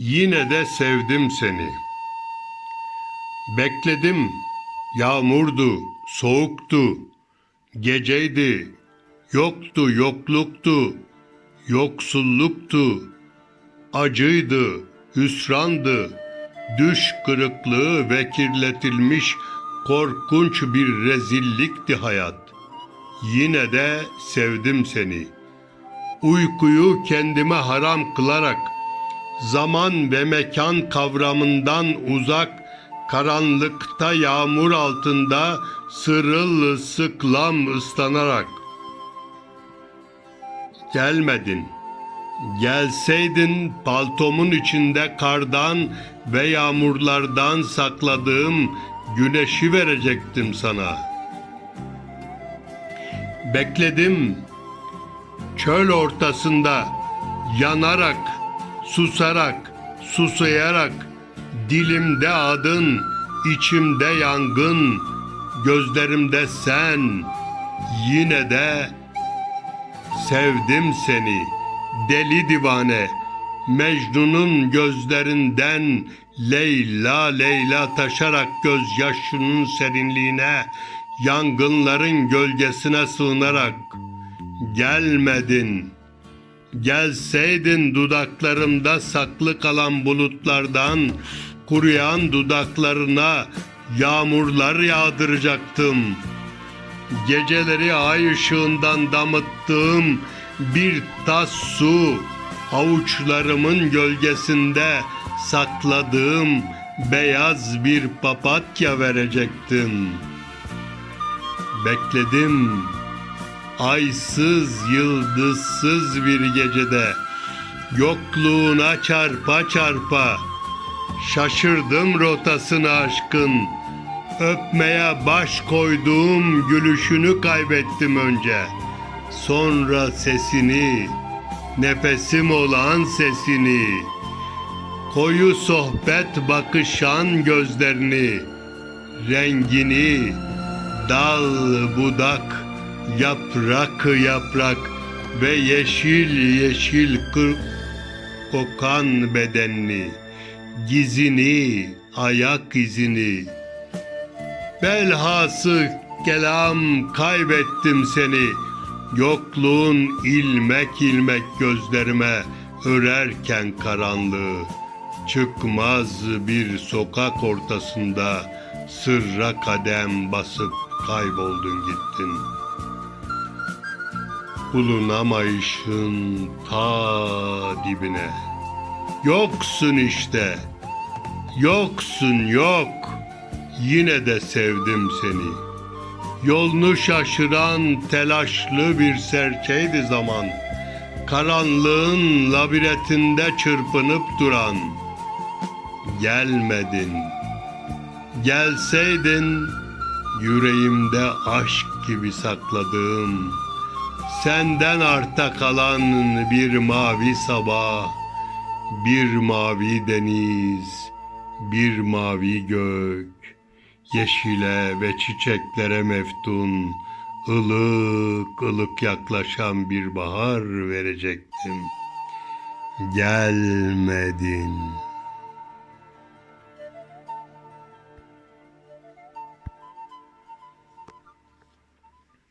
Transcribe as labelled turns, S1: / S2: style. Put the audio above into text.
S1: Yine de sevdim seni. Bekledim. Yağmurdu, soğuktu, geceydi, yoktu, yokluktu, yoksulluktu, acıydı, hüsrandı, düş kırıklığı ve kirletilmiş korkunç bir rezillikti hayat. Yine de sevdim seni. Uykuyu kendime haram kılarak, zaman ve mekan kavramından uzak, karanlıkta yağmur altında sırıl sıklam ıslanarak. Gelmedin. Gelseydin paltomun içinde kardan ve yağmurlardan sakladığım güneşi verecektim sana. Bekledim. Çöl ortasında yanarak, susarak, susayarak dilimde adın, içimde yangın, gözlerimde sen. Yine de sevdim seni deli divane. Mecnun'un gözlerinden Leyla Leyla taşarak gözyaşının serinliğine, yangınların gölgesine sığınarak gelmedin. Gelseydin dudaklarımda saklı kalan bulutlardan kuruyan dudaklarına yağmurlar yağdıracaktım. Geceleri ay ışığından damıttığım bir tas su, avuçlarımın gölgesinde sakladığım beyaz bir papatya verecektim. Bekledim aysız yıldızsız bir gecede yokluğuna çarpa çarpa şaşırdım rotasını aşkın öpmeye baş koyduğum gülüşünü kaybettim önce. Sonra sesini nefesim olan sesini koyu sohbet bakışan gözlerini rengini dal budak yaprak yaprak ve yeşil yeşil kır kokan bedenini, gizini, ayak izini. Belhası kelam kaybettim seni. Yokluğun ilmek ilmek gözlerime örerken karanlığı. Çıkmaz bir sokak ortasında sırra kadem basıp kayboldun gittin. Bulunamayışın ta dibine. Yoksun işte. Yoksun yok. Yine de sevdim seni. Yolunu şaşıran telaşlı bir serçeydi zaman. Karanlığın labirentinde çırpınıp duran. Gelmedin. Gelseydin yüreğimde aşk gibi sakladığım Senden arta kalan bir mavi sabah, bir mavi deniz, bir mavi gök, yeşile ve çiçeklere meftun, ılık ılık yaklaşan bir bahar verecektim. Gelmedin.''